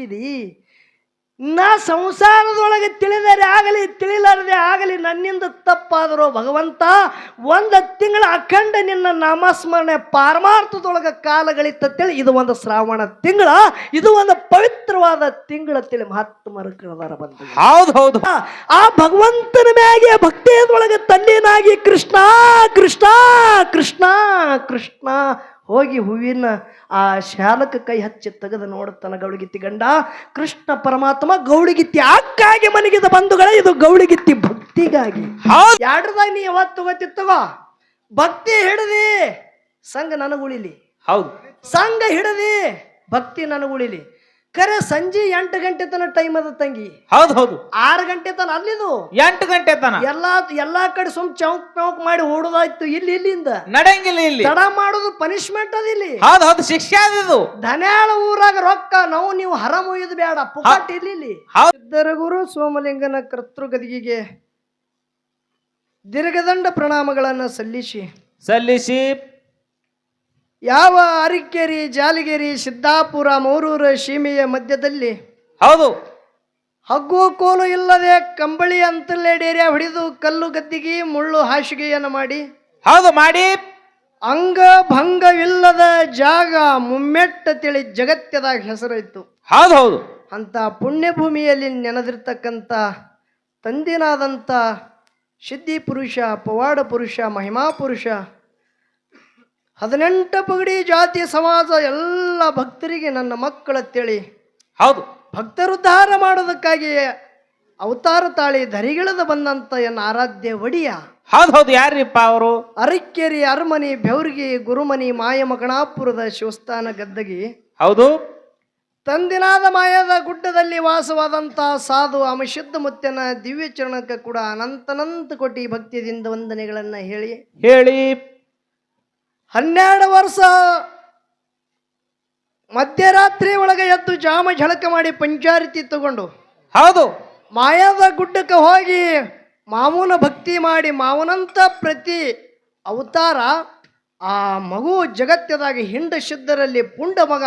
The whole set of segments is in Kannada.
ತೋರಿಸಿದಿ ನಾ ಸಂಸಾರದೊಳಗೆ ತಿಳಿದರೆ ಆಗಲಿ ತಿಳಿಲಾರದೆ ಆಗಲಿ ನನ್ನಿಂದ ತಪ್ಪಾದರೂ ಭಗವಂತ ಒಂದು ತಿಂಗಳ ಅಖಂಡ ನಿನ್ನ ನಾಮಸ್ಮರಣೆ ಪಾರಮಾರ್ಥದೊಳಗೆ ಕಾಲಗಳಿತ್ತೇಳಿ ಇದು ಒಂದು ಶ್ರಾವಣ ತಿಂಗಳ ಇದು ಒಂದು ಪವಿತ್ರವಾದ ತಿಂಗಳ ತಿಳಿ ಮಹಾತ್ಮರು ಕಳೆದಾರ ಬಂದ. ಹೌದು ಹೌದು. ಆ ಭಗವಂತನ ಮ್ಯಾಗೆ ಭಕ್ತಿಯದೊಳಗೆ ತಲ್ಲೀನಾಗಿ ಕೃಷ್ಣ ಕೃಷ್ಣ ಕೃಷ್ಣ ಕೃಷ್ಣ ಹೋಗಿ ಹೂವಿನ ಆ ಶಾಲಕ ಕೈ ಹಚ್ಚಿ ತೆಗೆದು ನೋಡುತ್ತಾನ ಗೌಳಿಗಿತ್ತಿ ಗಂಡ. ಕೃಷ್ಣ ಪರಮಾತ್ಮ ಗೌಳಿಗಿತ್ತಿ ಅಕ್ಕಾಗಿ ಮನಗಿದ ಬಂಧುಗಳ ಇದು ಗೌಳಿಗಿತ್ತಿ ಭಕ್ತಿಗಾಗಿ. ಹೌದು. ಎರಡದಾಗ ನೀ ಯಾವತ್ತು ಗೊತ್ತಿತ್ತವ ಭಕ್ತಿ ಹಿಡದಿ ಸಂಘ ನನಗುಳಿಲಿ. ಹೌದು. ಸಂಘ ಹಿಡದಿ ಭಕ್ತಿ ನನಗುಳಿಲಿ. ಖರೆ ಸಂಜೆ ಎಂಟು ಗಂಟೆ ತನ ಟೈಮ್ ಅದ ತಂಗಿ. ಹೌದು ಹೌದು. ಆರು ಗಂಟೆ ತನ ಅಲ್ಲಿದು. ಎಂಟು ಗಂಟೆ ತನ ಎಲ್ಲಾ ಎಲ್ಲಾ ಕಡೆ ಸುಮ್ ಚೌಕ್ ಚೌಕ್ ಮಾಡಿ ಓಡುದಾಯ್ತು ಇಲ್ಲಿ ಇಲ್ಲಿಂದ. ನಡೆಯಂಗಿಲ್ಲ ಇಲ್ಲಿ. ತಡ ಮಾಡೋದು ಪನಿಷ್ಮೆಂಟ್ ಅದ ಇಲ್ಲಿ. ಹೌದು ಹೌದು ಶಿಕ್ಷೆ ಅದಿದು ಧನ್ಯಾಳ ಊರಾಗ ರೊಕ್ಕ ನಾವು ನೀವು ಹರ ಮುಯ್ದು ಬೇಡ ಪುಕಾಟ್ ಇಲ್ಲಿ ಇಲ್ಲಿ. ಹೌದು. ಸಿದ್ಧರಗುರು ಸೋಮಲಿಂಗನ ಕರ್ತೃಗದಿಗೆ ದೀರ್ಘದಂಡ ಪ್ರಣಾಮಗಳನ್ನು ಸಲ್ಲಿಸಿ. ಸಲ್ಲಿಸಿ. ಯಾವ ಅರಿಕೆರಿ ಜಾಲಿಗೆರಿ ಸಿದ್ದಾಪುರ ಮೂರೂರ ಸೀಮೆಯ ಮಧ್ಯದಲ್ಲಿ? ಹೌದು. ಹಗ್ಗು ಕೋಲು ಇಲ್ಲದೆ ಕಂಬಳಿ ಅಂತಲ್ಲೇ ಡೇರಿಯ ಹೊಡೆದು ಕಲ್ಲು ಗದ್ದಿಗೆ ಮುಳ್ಳು ಹಾಸಿಗೆಯನ್ನು ಮಾಡಿ? ಹೌದು ಮಾಡಿ. ಅಂಗ ಭಂಗವಿಲ್ಲದ ಜಾಗ ಮುಮ್ಮೆಟ್ಟ ತಿಳಿ ಜಗತ್ಯದಾಗ ಹೆಸರಾಯ್ತು ಹೌದು ಹೌದು. ಅಂತ ಪುಣ್ಯಭೂಮಿಯಲ್ಲಿ ನೆನೆದಿರ್ತಕ್ಕಂಥ ತಂದಿನಾದಂಥ ಸಿದ್ಧಿ ಪುರುಷ ಪವಾಡ ಪುರುಷ ಮಹಿಮಾ ಪುರುಷ ಹದಿನೆಂಟು ಪಗಡಿ ಜಾತಿ ಸಮಾಜ ಎಲ್ಲ ಭಕ್ತರಿಗೆ ನನ್ನ ಮಕ್ಕಳತ್ತೇಳಿ ಹೌದು. ಭಕ್ತರುದ್ಧಾರ ಮಾಡೋದಕ್ಕಾಗಿ ಅವತಾರ ತಾಳಿ ಧರಿಗಿಳದ ಬಂದಂತ ಎನ್ನ ಆರಾಧ್ಯ ಒಡಿಯ. ಹೌದು ಹೌದು. ಯಾರಿಪ್ಪ ಅವರು? ಅರಕೆರಿ ಅರಮನಿ ಬೆವರ್ಗಿ ಗುರುಮನಿ ಮಾಯಮಗಣಾಪುರದ ಶಿವಸ್ಥಾನ ಗದ್ದಗಿ. ಹೌದು. ತಂದಿನಾದ ಮಾಯದ ಗುಡ್ಡದಲ್ಲಿ ವಾಸವಾದಂಥ ಸಾಧು ಅಮಶುದ್ಧ ಮುತ್ತನ ದಿವ್ಯ ಚರಣಕ್ಕೆ ಕೂಡ ಅನಂತನಂತ ಕೊಟ್ಟಿ ಭಕ್ತಿಯಿಂದ ವಂದನೆಗಳನ್ನು ಹೇಳಿ. ಹೇಳಿ. ಹನ್ನೆರಡು ವರ್ಷ ಮಧ್ಯರಾತ್ರಿ ಒಳಗೆ ಎದ್ದು ಜಾಮ ಝಳಕ ಮಾಡಿ ಪಂಚಾರಿತಿ ತಗೊಂಡು ಹೌದು. ಮಾಯದ ಗುಡ್ಡಕ್ಕೆ ಹೋಗಿ ಮಾವನ ಭಕ್ತಿ ಮಾಡಿ ಮಾವನಂತ ಪ್ರತಿ ಅವತಾರ ಆ ಮಗು ಜಗತ್ತದಾಗಿ ಹಿಂಡ ಶುದ್ಧರಲ್ಲಿ ಪುಂಡ ಮಗ.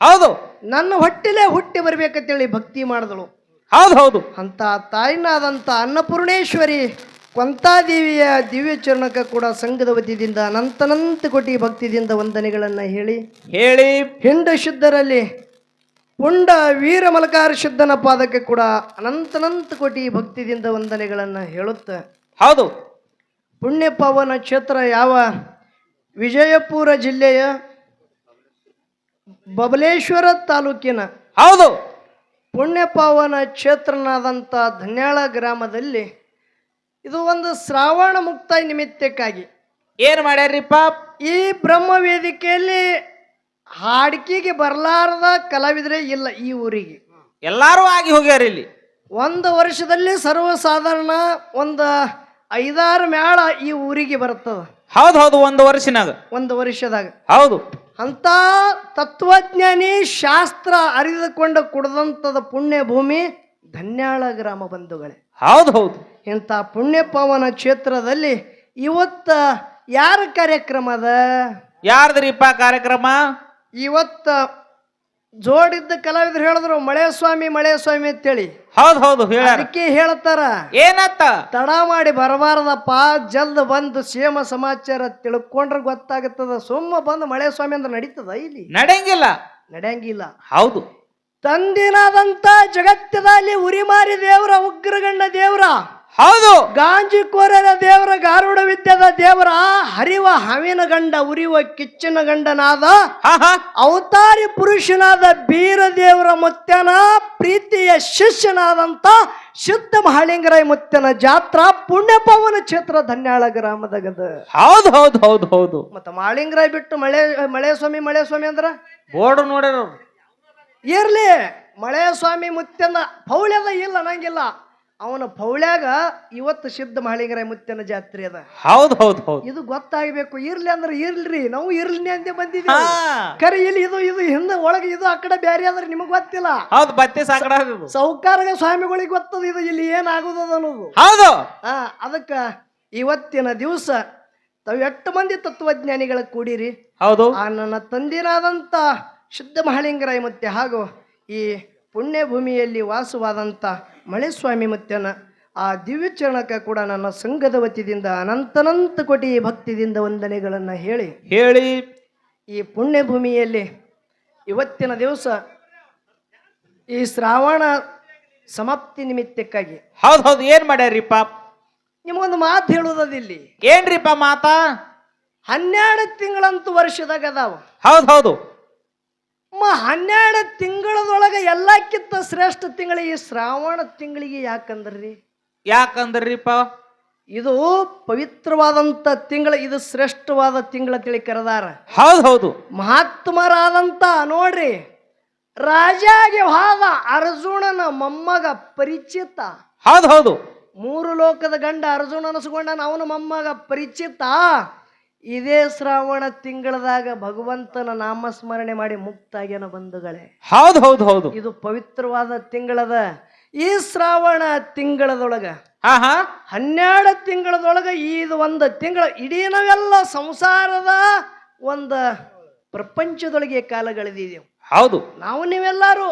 ಹೌದು. ನನ್ನ ಹೊಟ್ಟೆಲೇ ಹುಟ್ಟಿ ಬರ್ಬೇಕಂತೇಳಿ ಭಕ್ತಿ ಮಾಡಿದಳು. ಹೌದು ಹೌದು. ಅಂತ ತಾಯಿನಾದಂಥ ಅನ್ನಪೂರ್ಣೇಶ್ವರಿ ಕೊಂತಾದೇವಿಯ ದಿವ್ಯ ಚರಣಕ್ಕೆ ಕೂಡ ಸಂಘದ ವತಿಯಿಂದ ಅನಂತನಂತ ಕೋಟಿ ಭಕ್ತಿದಿಂದ ವಂದನೆಗಳನ್ನು ಹೇಳಿ. ಹೇಳಿ. ಹಿಂಡ ಶುದ್ಧರಲ್ಲಿ ಪುಂಡ ವೀರ ಮಲಕಾರ ಶುದ್ಧನ ಪಾದಕ್ಕೆ ಕೂಡ ಅನಂತನಂತ ಕೋಟಿ ಭಕ್ತಿದಿಂದ ವಂದನೆಗಳನ್ನು ಹೇಳುತ್ತ. ಹೌದು. ಪುಣ್ಯ ಪಾವನ ಕ್ಷೇತ್ರ ಯಾವ ವಿಜಯಪುರ ಜಿಲ್ಲೆಯ ಬಬಲೇಶ್ವರ ತಾಲೂಕಿನ ಹೌದು. ಪುಣ್ಯ ಪಾವನ ಕ್ಷೇತ್ರನಾದಂಥ ಧನ್ಯಾಳ ಗ್ರಾಮದಲ್ಲಿ ಇದು ಒಂದು ಶ್ರಾವಣ ಮುಕ್ತ ನಿಮಿತ್ತಕ್ಕಾಗಿ. ಏನ್ ಮಾಡ್ಯಾರಿಪ್ಪ ಈ ಬ್ರಹ್ಮ ವೇದಿಕೆಯಲ್ಲಿ ಹಾಡಿಕೆಗೆ ಬರಲಾರದ ಕಲಾವಿದರೆ ಇಲ್ಲ ಈ ಊರಿಗೆ. ಎಲ್ಲಾರು ಆಗಿ ಹೋಗ್ಯಾರ ಇಲ್ಲಿ. ಒಂದು ವರ್ಷದಲ್ಲಿ ಸರ್ವಸಾಧಾರಣ ಒಂದು ಐದಾರು ಮೇಳ ಈ ಊರಿಗೆ ಬರ್ತದ. ಹೌದು ಹೌದು ಒಂದು ವರ್ಷನಾಗ. ಒಂದು ವರ್ಷದಾಗ. ಹೌದು. ಅಂತ ತತ್ವಜ್ಞಾನಿ ಶಾಸ್ತ್ರ ಅರಿದುಕೊಂಡು ಕುಡದಂತದ ಪುಣ್ಯ ಭೂಮಿ ಧನ್ಯಾಳ ಗ್ರಾಮ ಬಂಧುಗಳೇ. ಹೌದು ಹೌದು. ಇಂಥ ಪುಣ್ಯಪವನ ಕ್ಷೇತ್ರದಲ್ಲಿ ಇವತ್ತ ಯಾರ ಕಾರ್ಯಕ್ರಮ ಅದ? ಯಾರ್ದ್ರಿಪ್ಪ ಕಾರ್ಯಕ್ರಮ? ಇವತ್ತ ಜೋಡಿದ್ದ ಕಲಾವಿದ್ರು ಹೇಳಿದ್ರು ಮಳೆ ಸ್ವಾಮಿ ಮಳೆ ಸ್ವಾಮಿ ಅಂತೇಳಿ. ಹೌದು ಹೌದು ಹೇಳ್ಯಾರ. ಅದಕ್ಕೆ ಹೇಳ್ತಾರ. ಏನತ್ತ? ತಡ ಮಾಡಿ ಬರಬಾರದಪ್ಪ ಜಲ್ದ ಬಂದು ಸೇಮ ಸಮಾಚಾರ ತಿಳ್ಕೊಂಡ್ರೆ ಗೊತ್ತಾಗುತ್ತದ. ಸುಮ್ಮ ಬಂದು ಮಳೆ ಸ್ವಾಮಿ ಅಂದ್ರೆ ನಡೀತದ ಇಲ್ಲಿ? ನಡೆಯಂಗಿಲ್ಲ. ನಡೆಯಂಗಿಲ್ಲ. ಹೌದು. ತಂದಿನಾದಂತ ಜಗತ್ತದಲ್ಲಿ ಉರಿಮಾರಿ ದೇವ್ರ ಉಗ್ರಗಣ್ಣ ದೇವರ ಹೌದು. ಗಾಂಜಿಕೋರರ ದೇವರ ಗಾರುಡ ವಿದ್ಯದ ದೇವರ ಹರಿವ ಹವಿನ ಗಂಡ ಉರಿವ ಕಿಚ್ಚಿನ ಗಂಡನಾದ ಅವತಾರಿ ಪುರುಷನಾದ ಬೀರ ದೇವರ ಮುತ್ಯನ ಪ್ರೀತಿಯ ಶಿಷ್ಯನಾದಂತ ಶುದ್ಧ ಮಹಾಲಿಂಗರಾಯ ಮುತ್ತನ ಜಾತ್ರಾ ಪುಣ್ಯ ಪವನ ಕ್ಷೇತ್ರ ಧನ್ಯಾಳ ಗ್ರಾಮದಾಗದ. ಹೌದು ಹೌದು ಹೌದು ಹೌದು. ಮತ್ತೆ ಮಹಾಳಿಂಗರಾಯ್ ಬಿಟ್ಟು ಮಳೆ ಮಳೆ ಸ್ವಾಮಿ ಮಳೆ ಸ್ವಾಮಿ ಅಂದ್ರ? ಬೋರ್ಡ್ ನೋಡ್ಯಾರ. ಇರ್ಲಿ ಮಳೆ ಸ್ವಾಮಿ ಮುತ್ಯನ ಪೌಳ್ಯದ ಇಲ್ಲ ಅನ್ನಂಗಿಲ್ಲ ಅವನ ಪೌಳ್ಯಾಗ ಇವತ್ತು ಸಿದ್ಧ ಮಹಾಲಿಂಗರಾಯ ಮುತ್ತಿನ ಜಾತ್ರೆ ಅದ. ಹೌದು ಹೌದು ಹೌದು. ಇದು ಗೊತ್ತಾಗಬೇಕು ಇರ್ಲಿ ಅಂದ್ರೆ ಇರ್ಲ್ರಿ ನಾವು ಇರ್ಲಿ ಅಂತ ಬಂದಿದ್ವಿ ಕರೆ ಇಲ್ಲಿ ಇದು ಇದು ಹಿಂದೆ ಒಳಗೆ ಇದು ಆ ಕಡೆ ಬ್ಯಾರೆ ಆದ್ರೆ ನಿಮಗೆ ಗೊತ್ತಿಲ್ಲ. ಹೌದು ಬತ್ತೆ ಸಾಕಡ. ಸೌಕಾರಗ ಸ್ವಾಮಿಗಳಿಗೆ ಗೊತ್ತದ ಇದು ಇಲ್ಲಿ ಏನಾಗುದದ ಅನ್ನೋದು. ಹೌದು. ಆ ಅದಕ್ಕ ಇವತ್ತಿನ ದಿವಸ ತಾವು ಎಷ್ಟು ಮಂದಿ ತತ್ವಜ್ಞಾನಿಗಳ ಕೂಡಿರಿ. ಹೌದು. ಆ ನನ್ನ ತಂದಿನಾದಂತ ಶುದ್ಧ ಮಹಾಲಿಂಗರಾಯ ಮತ್ತೆ ಹಾಗೂ ಈ ಪುಣ್ಯಭೂಮಿಯಲ್ಲಿ ವಾಸವಾದಂಥ ಮಳೆಸ್ವಾಮಿ ಮುತ್ಯನ ಆ ದಿವ್ಯ ಚರಣಕ್ಕೆ ಕೂಡ ನನ್ನ ಸಂಘದ ವತಿಯಿಂದ ಅನಂತನಂತ ಕೋಟಿ ಭಕ್ತಿದಿಂದ ವಂದನೆಗಳನ್ನು ಹೇಳಿ ಹೇಳಿ. ಈ ಪುಣ್ಯಭೂಮಿಯಲ್ಲಿ ಇವತ್ತಿನ ದಿವಸ ಈ ಶ್ರಾವಣ ಸಮಾಪ್ತಿ ನಿಮಿತ್ತಕ್ಕಾಗಿ. ಹೌದು ಹೌದು ಏನ್ ಮಾಡ್ಯಾರಿಪ್ಪ? ನಿಮಗೊಂದು ಮಾತು ಹೇಳುದಿಲ್ಲಿ ಏನ್ರಿಪ್ಪ ಮಾತಾ? ಹನ್ನೆರಡು ತಿಂಗಳಂತೂ ವರ್ಷದಾಗ ಅದಾವ. ಹೌದು ಹೌದು. ಮ ಹನ್ನೆರಡು ತಿಂಗಳದೊಳಗೆ ಎಲ್ಲಕ್ಕಿಂತ ಶ್ರೇಷ್ಠ ತಿಂಗಳು ಈ ಶ್ರಾವಣ ತಿಂಗಳಿಗೆ ಯಾಕಂದ್ರಿ? ಯಾಕಂದ್ರಿಪ್ಪ? ಇದು ಪವಿತ್ರವಾದಂಥ ತಿಂಗಳ ಇದು ಶ್ರೇಷ್ಠವಾದ ತಿಂಗಳ ತಿಳಿ ಕರೆದಾರ. ಹೌದು ಹೌದು. ಮಹಾತ್ಮರಾದಂಥ ನೋಡ್ರಿ ರಾಜಾಗೆ ಹಾದ ಅರ್ಜುನನ ಮೊಮ್ಮಗ ಪರಿಚಿತ. ಹೌದು ಹೌದು. ಮೂರು ಲೋಕದ ಗಂಡ ಅರ್ಜುನ ಅನಿಸ್ಕೊಂಡ ಅವನ ಮೊಮ್ಮಗ ಪರಿಚಿತ. ಇದೇ ಶ್ರಾವಣ ತಿಂಗಳದಾಗ ಭಗವಂತನ ನಾಮಸ್ಮರಣೆ ಮಾಡಿ ಮುಕ್ತಾಗ್ಯನ ಬಂಧುಗಳೇ. ಹೌದು ಹೌದು ಹೌದು. ಇದು ಪವಿತ್ರವಾದ ತಿಂಗಳದ ಈ ಶ್ರಾವಣ ತಿಂಗಳದೊಳಗ. ಹಾ ಹಾ. ಹನ್ನೆರಡು ತಿಂಗಳದೊಳಗ ಇದು ಒಂದು ತಿಂಗಳ ಇಡೀ ನಾವೆಲ್ಲ ಸಂಸಾರದ ಒಂದು ಪ್ರಪಂಚದೊಳಗೆ ಕಾಲಗಳಿದೆವು. ಹೌದು. ನಾವು ನೀವೆಲ್ಲರೂ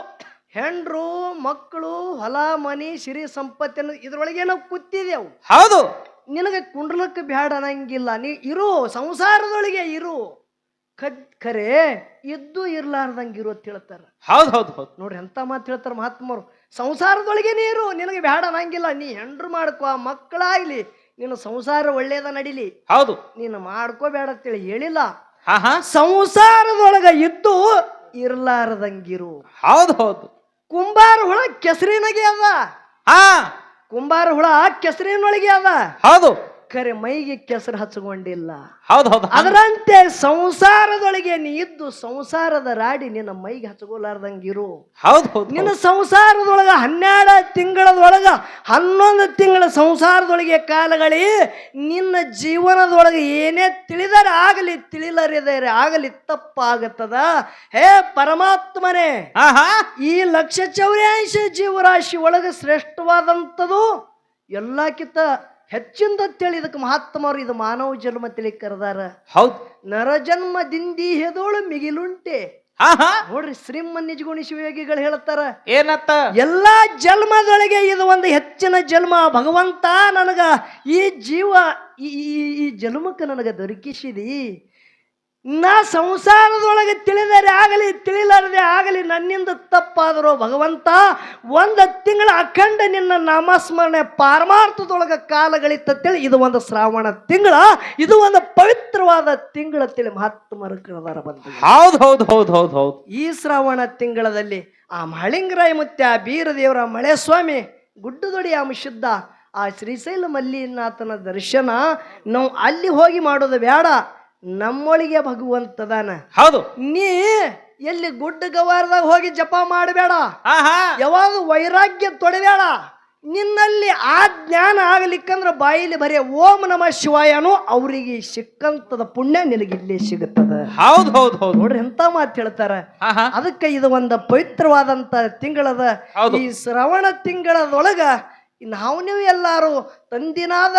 ಹೆಂಡ್ರು ಮಕ್ಕಳು ಹೊಲ ಮನಿ ಸಿರಿ ಸಂಪತ್ತಿನ ಇದ್ರೊಳಗೆ ನಾವು ಕೂತಿದೆವು. ಹೌದು. ನಿನಗೆ ಕುಂಡ್ಲಕ್ಕೆ ಬ್ಯಾಡ ಅನ್ನಂಗಿಲ್ಲ. ನೀ ಇರು ಸಂಸಾರದೊಳಗೆ ಇರು. ಕದ್ ಖರೆ ಇದ್ದು ಇರ್ಲಾರ್ದಂಗೆ ಇರು ಅಂತ ಹೇಳ್ತಾರ. ಹೌದು ಹೌದು ಹೌದು. ನೋಡ್ರಿ ಎಂತ ಮಾತು ಹೇಳ್ತಾರ ಮಹಾತ್ಮರು. ಸಂಸಾರದೊಳಗೆ ನೀರು ನಿನಗೆ ಬ್ಯಾಡ ಅನ್ನಂಗಿಲ್ಲ. ನೀ ಹೆಂಡ್ರು ಮಾಡ್ಕೋ ಮಕ್ಕಳಾಗ್ಲಿ. ನಿನ್ನ ಸಂಸಾರ ಒಳ್ಳೇದ ನಡೀಲಿ. ಹೌದು. ನೀನು ಮಾಡ್ಕೋಬೇಡ ಅಂತೇಳಿ ಹೇಳಿಲ್ಲ. ಹಾ ಹಾ. ಸಂಸಾರದೊಳಗ ಇದ್ದು ಇರ್ಲಾರ್ದಂಗಿರು. ಹೌದು ಹೌದು. ಕುಂಬಾರ ಹುಳ ಕೆಸರಿನಗೆ ಅದ. ಹಾ. ಕುಂಬಾರ ಹುಳ ಕೆಸರಿನೊಳಗೆ ಅದ. ಹೌದು. ಖರೆ ಮೈಗೆ ಕೆಸರು ಹಚ್ಚಿಕೊಂಡಿಲ್ಲ. ಹೌದು ಹೌದು ಅದರಂತೆ ಸಂಸಾರದೊಳಗೆ ನೀ ಇದ್ದು ಸಂಸಾರದ ರಾಡಿ ನಿನ್ನ ಮೈಗೆ ಹಚ್ಕೋಲಾರ್ದಂಗಿರು ಹೌದು ಹೌದು ನಿನ್ನ ಸಂಸಾರದೊಳಗ ಹನ್ನೆರಡು ತಿಂಗಳದೊಳಗ ಹನ್ನೊಂದು ತಿಂಗಳ ಸಂಸಾರದೊಳಗೆ ಕಾಲಗಳಿ ನಿನ್ನ ಜೀವನದೊಳಗೆ ಏನೇ ತಿಳಿದರೆ ಆಗಲಿ ತಿಳಿಲರಿದರೆ ಆಗಲಿ ತಪ್ಪಾಗುತ್ತದ. ಹೇ ಪರಮಾತ್ಮನೇ ಹಾ ಹಾ ಈ ಲಕ್ಷ ಚೌರ್ಯಾಂಶ ಜೀವರಾಶಿ ಒಳಗೆ ಶ್ರೇಷ್ಠವಾದಂಥದ್ದು ಎಲ್ಲಕ್ಕಿಂತ ಹೆಚ್ಚಿಂದ ಅಂತೇಳಿ ಇದಕ್ಕೆ ಮಹಾತ್ಮರು ಇದು ಮಾನವ ಜನ್ಮ ತಿಳಿ ಕರೆದಾರ. ಹೌದು. ನರಜನ್ಮ ದಿಂದಿ ಹೆದೋಳು ಮಿಗಿಲುಂಟೆ. ಹಾ ಹಾ. ನೋಡ್ರಿ ಶ್ರೀಮ ನಿಜಗುಣಿ ಶಿವಯೋಗಿಗಳು ಹೇಳ್ತಾರ ಏನತ್ತ? ಎಲ್ಲಾ ಜನ್ಮದೊಳಗೆ ಇದು ಒಂದು ಹೆಚ್ಚಿನ ಜನ್ಮ. ಭಗವಂತ ನನಗ ಈ ಜೀವ ಈ ಈ- ಈ ಜನ್ಮಕ್ಕೆ ನನಗೆ ದೊರಕಿಸಿದಿ. ನಾ ಸಂಸಾರದೊಳಗೆ ತಿಳಿದರೆ ಆಗಲಿ ತಿಳಿಲಾರದೆ ಆಗಲಿ ನನ್ನಿಂದ ತಪ್ಪಾದರೂ ಭಗವಂತ ಒಂದು ತಿಂಗಳ ಅಖಂಡ ನಿನ್ನ ನಾಮಸ್ಮರಣೆ ಪಾರಮಾರ್ಥದೊಳಗೆ ಕಾಲಗಳಿತ್ತೇಳಿ ಇದು ಒಂದು ಶ್ರಾವಣ ತಿಂಗಳ ಇದು ಒಂದು ಪವಿತ್ರವಾದ ತಿಂಗಳ ತಿಳಿ ಮಹಾತ್ಮರು ಕಳೆದಾರ ಬಂದ. ಹೌದು ಹೌದು ಹೌದು ಹೌದು ಹೌದು. ಈ ಶ್ರಾವಣ ತಿಂಗಳದಲ್ಲಿ ಆ ಮಹಳಿಂಗರಾಯ ಮುತ್ಯ ಬೀರದೇವರ ಮಳೆ ಸ್ವಾಮಿ ಗುಡ್ಡದೊಡಿ ಅಂಶುದ್ಧ ಆ ಶ್ರೀಶೈಲ ಮಲ್ಲಿನಾಥನ ದರ್ಶನ ನಾವು ಅಲ್ಲಿ ಹೋಗಿ ಮಾಡೋದು ಬೇಡ. ನಮ್ಮೊಳಗೆ ಭಗವಂತದಾನ. ಹೌದು. ನೀ ಎಲ್ಲಿ ಗುಡ್ಡ ಗವಾರದಾಗ ಹೋಗಿ ಜಪ ಮಾಡಬೇಡ. ಯಾವಾಗ ವೈರಾಗ್ಯ ತೊಡಬೇಡ ನಿನ್ನಲ್ಲಿ ಆ ಜ್ಞಾನ ಆಗ್ಲಿಕ್ಕಂದ್ರ ಬಾಯಿಲಿ ಬರೀ ಓಂ ನಮ ಶಿವಾಯನು ಅವರಿಗೆ ಸಿಕ್ಕಂತದ ಪುಣ್ಯ ನಿನಗೆ ಇಲ್ಲೇ ಸಿಗುತ್ತದೆ. ಹೌದು ಹೌದು ಹೌದು. ನೋಡ್ರಿ ಎಂತ ಮಾತು ಹೇಳ್ತಾರ. ಅದಕ್ಕೆ ಇದು ಒಂದು ಪವಿತ್ರವಾದಂತ ತಿಂಗಳದ ಈ ಶ್ರವಣ ತಿಂಗಳದೊಳಗ ನಾವು ನೀವು ಎಲ್ಲಾರು ತಂದಿನಾದ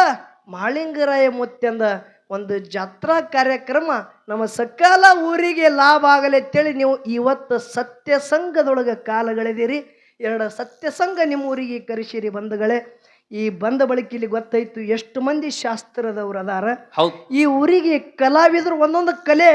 ಮಾಳಿಂಗರಾಯ ಮುತ್ಯಂದ ಒಂದು ಜಾತ್ರಾ ಕಾರ್ಯಕ್ರಮ ನಮ್ಮ ಸಕಾಲ ಊರಿಗೆ ಲಾಭ ಆಗಲಿ ಅಂತೇಳಿ ನೀವು ಇವತ್ತು ಸತ್ಯ ಸಂಘದೊಳಗೆ ಕಾಲಗಳೆದಿರಿ ಎರಡು ಸತ್ಯ ಸಂಘ ನಿಮ್ಮ ಊರಿಗೆ ಕರೆಸಿರಿ ಬಂಧುಗಳೇ. ಈ ಬಂದ ಬಳಿಕ ಇಲ್ಲಿ ಗೊತ್ತಾಯ್ತು ಎಷ್ಟು ಮಂದಿ ಶಾಸ್ತ್ರದವ್ರು ಅದಾರ. ಈ ಊರಿಗೆ ಕಲಾವಿದರು ಒಂದೊಂದು ಕಲೆ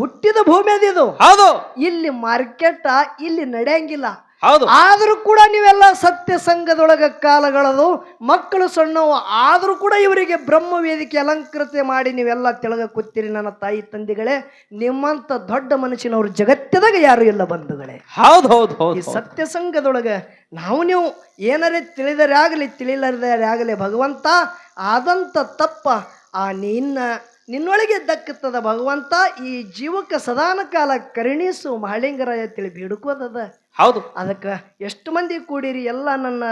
ಹುಟ್ಟಿದ ಭೂಮಿ ಅದಿದು ಹೌದು. ಇಲ್ಲಿ ಮಾರ್ಕೆಟ್ ಇಲ್ಲಿ ನಡೆಯಂಗಿಲ್ಲ. ಹೌದು. ಆದರೂ ಕೂಡ ನೀವೆಲ್ಲ ಸತ್ಯ ಸಂಘದೊಳಗ ಕಾಲಗಳದು ಮಕ್ಕಳು ಸಣ್ಣವು ಆದರೂ ಕೂಡ ಇವರಿಗೆ ಬ್ರಹ್ಮ ವೇದಿಕೆ ಅಲಂಕೃತ ಮಾಡಿ ನೀವೆಲ್ಲ ತೆಳಗ ಕೂತಿರಿ ನನ್ನ ತಾಯಿ ತಂದೆಗಳೇ. ನಿಮ್ಮಂತ ದೊಡ್ಡ ಮನುಷ್ಯನವರು ಜಗತ್ತದಾಗ ಯಾರು ಇಲ್ಲ ಬಂಧುಗಳೇ. ಹೌದು ಹೌದು ಹೌದು ಈ ಸತ್ಯ ಸಂಘದೊಳಗ ನಾವು ನೀವು ಏನರೇ ತಿಳಿದರೆ ಆಗಲಿ ತಿಳಿಲಾರದೇ ಆಗಲಿ ಭಗವಂತ ಆದಂತ ತಪ್ಪ ಆ ನಿನ್ನ ನಿನ್ನೊಳಗೆ ದಕ್ಕುತ್ತದ ಭಗವಂತ ಈ ಜೀವಕ್ಕೆ ಸದಾನ ಕಾಲ ಕರುಣಿಸು ಮಹಳಿಂಗರಾಯ ತಿಳಿ ಬೇಡುಕೋದದ ಹೌದು. ಅದಕ್ಕೆ ಎಷ್ಟು ಮಂದಿ ಕೂಡಿರಿ ಎಲ್ಲ ನನ್ನ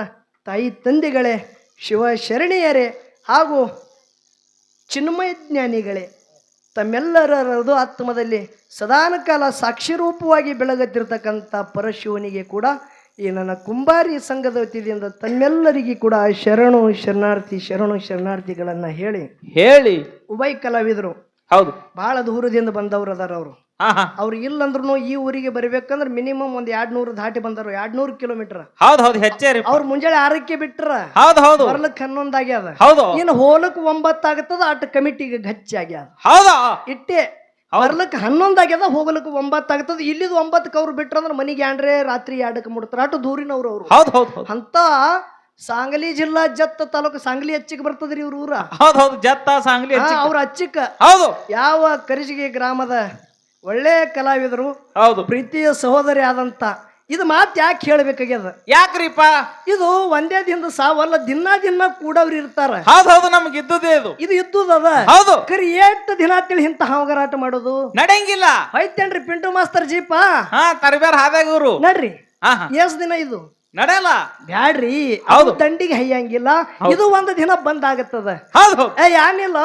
ತಾಯಿ ತಂದೆಗಳೇ ಶಿವ ಶರಣಿಯರೇ ಹಾಗೂ ಚಿನ್ಮಯ ಜ್ಞಾನಿಗಳೇ. ತಮ್ಮೆಲ್ಲರ ಹೃದಯ ಆತ್ಮದಲ್ಲಿ ಸದಾನಕಾಲ ಸಾಕ್ಷಿ ರೂಪವಾಗಿ ಬೆಳಗುತ್ತಿರ್ತಕ್ಕಂಥ ಪರಶಿವನಿಗೆ ಕೂಡ ಈ ನನ್ನ ಕುಂಬಾರಿ ಸಂಘದ ವತಿಯಿಂದ ತಮ್ಮೆಲ್ಲರಿಗೂ ಕೂಡ ಶರಣು ಶರಣಾರ್ಥಿ ಶರಣು ಶರಣಾರ್ಥಿಗಳನ್ನು ಹೇಳಿ ಹೇಳಿ. ಉಭಯ ಕಲಾವಿದರು. ಹೌದು. ಬಹಳ ದೂರದಿಂದ ಬಂದವರು ಅದಾರ ಅವರು. ಅವ್ರು ಇಲ್ಲಂದ್ರು ಈ ಊರಿಗೆ ಬರ್ಬೇಕಂದ್ರೆ ಮಿನಿಮಮ್ ಒಂದ್ ಎರಡ್ ನೂರು ದಾಟಿ ಬಂದರು. ಎರಡ್ ನೂರು ಕಿಲೋಮೀಟರ್. ಹೌದ್ ಹೌದು ಹೆಚ್ಚೇ ರೀ. ಅವ್ರು ಮುಂಜಾನೆ ಆರಕ್ಕೆ ಬಿಟ್ರ ಹೌದ್ ಹೌದು. ಬರ್ಲಕ್ ಹನ್ನೊಂದಾಗ್ಯದ ಹೌದು. ಇನ್ನು ಹೋಲಕ್ ಒಂಬತ್ ಆಗತ್ತದ ಅಟ್ ಕಮಿಟಿಗೆ ಗಚ್ಚಿ ಆಗ್ಯದ. ಹೌದಾ? ಇಟ್ಟೆ ಬರ್ಲಕ್ ಹನ್ನೊಂದ್ ಆಗ್ಯದ ಹೋಗ್ಲಕ್ ಆಗ್ತದ ಇಲ್ಲಿದ್ ಒಂಬತ್ತಕ್ಕೆ ಬಿಟ್ರ ಅಂದ್ರೆ ಮನಿಗೆ ಯಾಂಡ್ರೆ ರಾತ್ರಿ ಎರಡಕ್ಕೆ ಮುಡ್ತಾರ ಅಟ್ ದೂರಿನವ್ರು ಅವ್ರು. ಹೌದ್ ಹೌದ್ ಅಂತ ಸಾಂಗ್ಲಿ ಜಿಲ್ಲಾ ಜತ್ತ ತಾಲೂಕು ಸಾಂಗ್ಲಿ ಅಚ್ಚಿಗೆ ಬರ್ತದ್ರಿ ಇವ್ರ ಊರ. ಹೌದ್ ಹೌದು. ಜತ್ತ ಸಾಂಗ್ಲಿ ಅವ್ರ ಅಚ್ಚಿಕ. ಹೌದು. ಯಾವ ಕರಿಜಿಗೆ ಗ್ರಾಮದ ಒಳ್ಳೆ ಕಲಾವಿದರು ಹೌದು. ಪ್ರೀತಿಯ ಸಹೋದರಿ ಆದಂತ. ಇದು ಮಾತು ಯಾಕೆ ಹೇಳ್ಬೇಕಾಗ್ಯದ? ಯಾಕ್ರಿಪ್ಪ? ಇದು ಒಂದೇ ದಿನದ ಸಾವಲ್ಲ ದಿನ ದಿನ ಕೂಡವ್ರು ಇರ್ತಾರ. ಹೌದು ಹೌದು ನಮ್ಗೆ ಇದ್ದದೇ ಇದು. ಇದು ಇದ್ದುದದ. ಹೌದು. ಕರಿ ಎಷ್ಟು ದಿನ ತಿಳಿ ಇಂತ ಹಾವಗರಾಟ ಮಾಡೋದು? ನಡೆಯಂಗಿಲ್ಲ ಹೋಯ್ತೇನ್ರಿ ಪಿಂಟು ಮಾಸ್ತರ್ ಜೀಪ? ಹಾ ತರಬೇರ್ ಹಾದಾಗವ್ರು ನಡ್ರಿ. ಎಷ್ಟು ದಿನ ಇದು? ನಡೆಯಲ್ಲ. ಬ್ಯಾಡ್ರಿ. ಹೌದು. ತಂಡಿಗೆ ದಂಡಿಗೆ ಹಯ್ಯಂಗಿಲ್ಲ ಇದು ಒಂದ್ ದಿನ ಬಂದ್ ಆಗತ್ತದ. ಏನಿಲ್ಲ ಹೌದು. ಏ ಯಾನಿಲ್ಲ?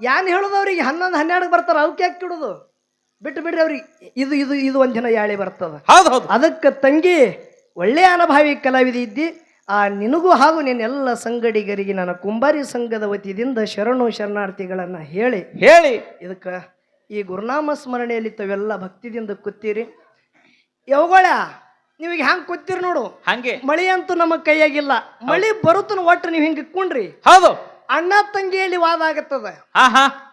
ಯಾನ್ ಹೇಳುದವ್ರಿಗೆ ಹನ್ನೊಂದು ಹನ್ನೆರಡು ಬರ್ತಾರ ಅವಕ್ಕೆ ಯಾಕೆ ಬಿಟ್ಟು ಬಿಡ್ರಿ ಅವ್ರಿಗೆ. ಇದು ಇದು ಇದು ಒಂದು ದಿನ ಯಾಳೆ ಬರ್ತದ. ಹೌದ್ ಹೌದು. ಅದಕ್ಕೆ ತಂಗಿ ಒಳ್ಳೆಯ ಅನುಭವಿ ಕಲಾವಿದೆ ಇದ್ದಿ. ಆ ನಿನಗೂ ಹಾಗೂ ನಿನ್ನೆಲ್ಲ ಸಂಗಡಿಗರಿಗೆ ನನ್ನ ಕುಂಬಾರಿ ಸಂಘದ ವತಿಯಿಂದ ಶರಣು ಶರಣಾರ್ಥಿಗಳನ್ನ ಹೇಳಿ. ಹೇಳಿ. ಇದಕ್ಕೆ ಈ ಗುರುನಾಮ ಸ್ಮರಣೆಯಲ್ಲಿ ತಾವೆಲ್ಲ ಭಕ್ತಿದಿಂದ ಕೂತೀರಿ. ಯಾವಗಳ ನಿಮಗೆ ಹ್ಯಾಂಗ್ ಕೂತೀರಿ ನೋಡು. ಹಂಗೆ. ಮಳಿ ಅಂತೂ ನಮ್ಮ ಕೈಯಾಗಿಲ್ಲ. ಮಳಿ ಬರುತ್ತನ ಒಟ್ಟು ನೀವು ಹಿಂಗೆ ಕುಂಡ್ರಿ. ಹೌದು. ಅಣ್ಣ ತಂಗಿಯಲ್ಲಿ ವಾದ ಆಗತ್ತದ. ಹಾ ಹಾ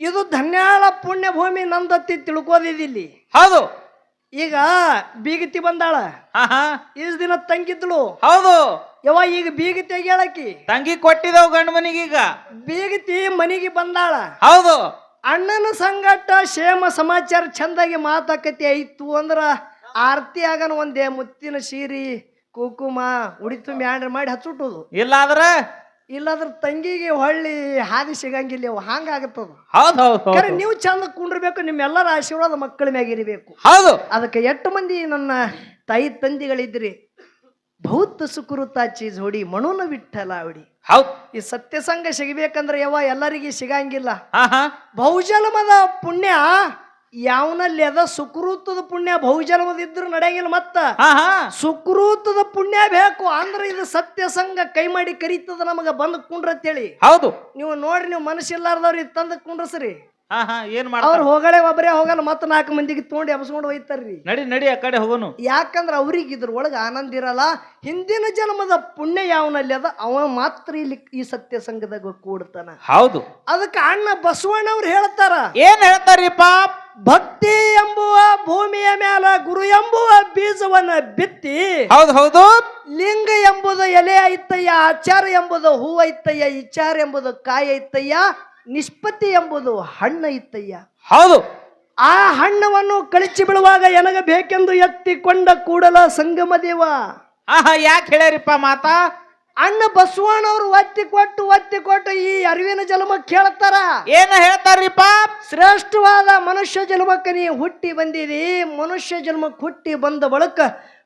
ಇದು ಧನ್ಯಾಳ ಪುಣ್ಯ ಭೂಮಿ ನಂದತ್ತಿ ತಿಳ್ಕೋದಿದಿಲ್ಲಿ. ಹೌದು. ಈಗ ಬೀಗತಿ ಬಂದಾಳ. ಈ ದಿನ ತಂಗಿದ್ಳು ಹೌದು. ಯವ ಈಗ ಬೀಗತಿ ಹೇಳಕಿ ತಂಗಿ ಕೊಟ್ಟಿದವ್ ಗಂಡ ಈಗ. ಬೀಗತಿ ಮನಿಗೆ ಬಂದಾಳ. ಹೌದು. ಅಣ್ಣನ ಸಂಗಟ ಕ್ಷೇಮ ಸಮಾಚಾರ ಚಂದಾಗಿ ಮಾತಾಕತಿ ಐತು ಅಂದ್ರ ಆರತಿ ಆಗನ ಒಂದೇ ಮುತ್ತಿನ ಸೀರಿ ಕುಕುಮ ಉಡಿತು ಮ್ಯಾಂಡ್ರ ಮಾಡಿ ಹಚ್ಚುಟ್ಟುದು. ಇಲ್ಲಾದ್ರ ಇಲ್ಲಾದ್ರ ತಂಗಿಗೆ ಹೊಳ್ಳಿ ಹಾದಿ ಸಿಗಂಗಿಲ್ಲ ಅವು ಹಂಗಾಗತ್ತದ ಹೌದು ಹೌದ್ ಖರೆ ನೀವು ಚಂದ ಕುಂಡ್ರಬೇಕು ನಿಮ್ಮೆಲ್ಲರ ಆಶೀರ್ವಾದ ಮಕ್ಕಳ ಮ್ಯಾಗ ಇರಬೇಕು. ಹೌದು. ಅದಕ್ಕೆ ಎಷ್ಟು ಮಂದಿ ನನ್ನ ತಾಯಿ ತಂದಿಗಳಿದ್ರಿ. ಭೌತ ಸುಕೃತಾಚಿ ಜೋಡಿ ಹೊಡಿ ಮಣುನ ವಿಠಲ ಅವಡಿ ಹೌದ್. ಈ ಸತ್ಯಸಂಗ ಸಿಗಬೇಕಂದ್ರೆ ಯಾವ ಎಲ್ಲರಿಗೆ ಸಿಗಂಗಿಲ್ಲ. ಬಹುಜನ್ಮದ ಪುಣ್ಯ ಯಾವನಲ್ಲಿ ಅದ? ಸುಕೃತದ ಪುಣ್ಯ ಬಹುಜನ್ಮದಿದ್ರು ನಡೆಯಂಗಿಲ್ಲ ಮತ್ತ. ಸುಕೃತದ ಪುಣ್ಯ ಬೇಕು ಅಂದ್ರೆ ಇದು ಸತ್ಯ ಸಂಘ ಕೈ ಮಾಡಿ ಕರೀತದ ನಮಗ ಬಂದ್ ಕುಂಡ್ರತ್ತೇಳಿ ಹೌದು. ನೀವು ನೋಡ್ರಿ ನೀವು ಮನಸ್ಸಿಲ್ಲಾರ್ದವ್ರಿಗೆ ತಂದ ಕುಂಡ್ರಸ್ರಿ. ಏನ್ ಮಾಡ ಏನ್ ಅವ್ರು ಹೋಗಳೆ ಒಬ್ಬರೇ ಹೋಗಲ್ಲ ಮತ್ತ ನಾಲ್ಕು ಮಂದಿಗೆ ತೊಗೊಂಡು ಎಬ್ಸ್ಕೊಂಡು ಹೋಯ್ತಾರ್ರಿ. ನಡಿ ನಡಿ ಆ ಕಡೆ ಹೋಗೋನು. ಯಾಕಂದ್ರ ಅವ್ರಿಗೆ ಇದ್ರ ಒಳಗೆ ಆನಂದ ಇರಲ್ಲ. ಹಿಂದಿನ ಜನ್ಮದ ಪುಣ್ಯ ಯಾವನಲ್ಲಿ ಅದ? ಅವ ಮಾತ್ರ ಇಲ್ಲಿ ಈ ಸತ್ಯ ಸಂಘದಾಗ ಕೂಡ್ತಾನ. ಹೌದು. ಅದಕ್ಕೆ ಅಣ್ಣ ಬಸವಣ್ಣವ್ರು ಹೇಳ್ತಾರ. ಏನ್ ಹೇಳ್ತಾರಿಪ್ಪ ಭಕ್ತಿ ಎಂಬುವ ಭೂಮಿಯ ಮೇಲೆ ಗುರು ಎಂಬುವ ಬೀಜವನ್ನ ಬಿತ್ತಿ ಹೌದು ಹೌದು. ಲಿಂಗ ಎಂಬುದು ಎಲೆ ಐತಯ್ಯ ಆಚಾರ ಎಂಬುದು ಹೂ ಐತಯ್ಯ ಇಚ್ಚಾರ ಎಂಬುದು ಕಾಯಿ ಐತಯ್ಯ ನಿಷ್ಪತ್ತಿ ಎಂಬುದು ಹಣ್ಣು ಐತಯ್ಯ. ಹೌದು. ಆ ಹಣ್ಣವನ್ನು ಕಳಿಸಿ ಬಿಡುವಾಗ ಎನಗ ಬೇಕೆಂದು ಎತ್ತಿಕೊಂಡ ಕೂಡಲ ಸಂಗಮ ದೇವ. ಆಹಾ ಯಾಕೆ ಹೇಳ್ಯಾರಿಪ್ಪ ಮಾತಾ? ಅಣ್ಣ ಬಸವಣ್ಣವ್ರು ಒತ್ತಿ ಕೊಟ್ಟು ಒತ್ತಿ ಕೊಟ್ಟು ಈ ಅರಿವಿನ ಜನ್ಮ ಕೇಳ್ತಾರ. ಏನ ಹೇಳ್ತಾರಿಪ್ಪ ಶ್ರೇಷ್ಠವಾದ ಮನುಷ್ಯ ಜನ್ಮಕ್ಕೆ ನೀ ಹುಟ್ಟಿ ಬಂದಿದಿ ಮನುಷ್ಯ ಜನ್ಮಕ್ಕೆ ಹುಟ್ಟಿ ಬಂದ ಬಳಿಕ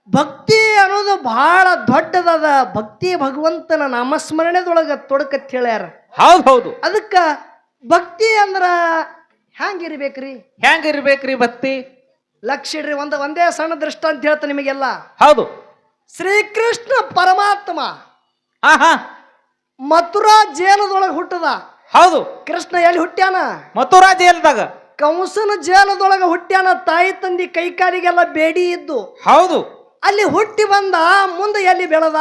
ಭಕ್ತಿ ಅನ್ನೋದು ಬಹಳ ದೊಡ್ಡದಾದ. ಭಕ್ತಿ ಭಗವಂತನ ನಾಮಸ್ಮರಣೆದೊಳಗ ತೊಡಕತ್ ಹೇಳ್ಯಾರ. ಹೌದು ಹೌದು. ಅದಕ್ಕ ಭಕ್ತಿ ಅಂದ್ರ ಹ್ಯಾಂಗಿರ್ಬೇಕ್ರಿ? ಹ್ಯಾಂಗಿರ್ಬೇಕ್ರಿ ಭಕ್ತಿ? ಲಕ್ಷಿಡ್ರಿ ಲಕ್ಷ ಇಡ್ರಿ ಒಂದ ಒಂದೇ ಸಣ್ಣ ದೃಷ್ಟ ಅಂತ ಹೇಳ್ತ ನಿಮಗೆಲ್ಲ. ಹೌದು. ಶ್ರೀಕೃಷ್ಣ ಪರಮಾತ್ಮ ಹಾ ಹಾ. ಮಥುರಾ ಜೇಲದೊಳಗೆ ಹುಟ್ಟದ. ಹೌದು. ಕೃಷ್ಣ ಎಲ್ಲಿ ಹುಟ್ಟ್ಯಾನ? ಮಥುರಾ ಜೇಲ್ದಾಗ. ಕಂಸನ ಜೇಲದೊಳಗೆ ಹುಟ್ಟ್ಯಾನ ತಾಯಿ ತಂದಿ ಕೈಕಾಲಿಗೆಲ್ಲ ಬೇಡಿ ಇದ್ದು. ಹೌದು. ಅಲ್ಲಿ ಹುಟ್ಟಿ ಬಂದ ಮುಂದೆ ಎಲ್ಲಿ ಬೆಳೆದ?